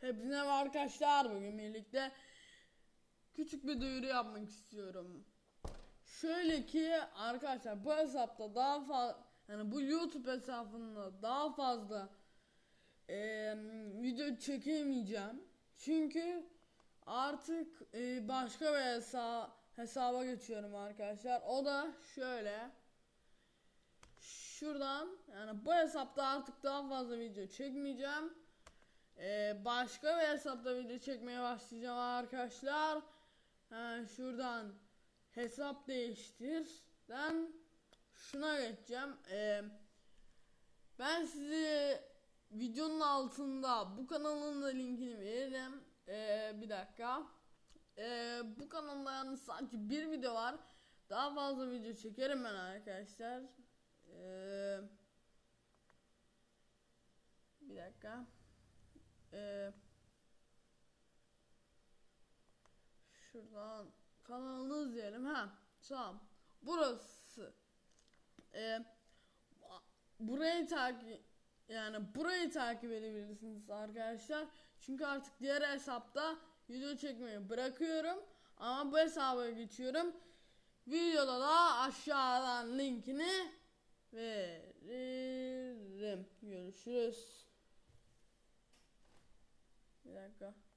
Hepinize merhaba arkadaşlar. Bugün birlikte küçük bir duyuru yapmak istiyorum. Şöyle ki arkadaşlar bu hesapta daha fazla yani bu YouTube hesabında daha fazla eee, video çekemeyeceğim. Çünkü artık eee, başka bir hesa hesaba geçiyorum arkadaşlar. O da şöyle. Şuradan yani bu hesapta artık daha fazla video çekmeyeceğim. Ee, başka bir hesapta video çekmeye başlayacağım arkadaşlar. Ha, şuradan hesap değiştirden şuna geçeceğim. Ee, ben size videonun altında bu kanalın da linkini veririm. Ee, bir dakika. Ee, bu kanalda yalnız sadece bir video var. Daha fazla video çekerim ben arkadaşlar. Ee, bir dakika. Ee, şuradan kanalınız diyelim ha tamam. Burası ee, burayı takip yani burayı takip edebilirsiniz arkadaşlar. Çünkü artık diğer hesapta video çekmeyi bırakıyorum ama bu hesaba geçiyorum. Videoda da aşağıdan linkini veririm. Görüşürüz bir dakika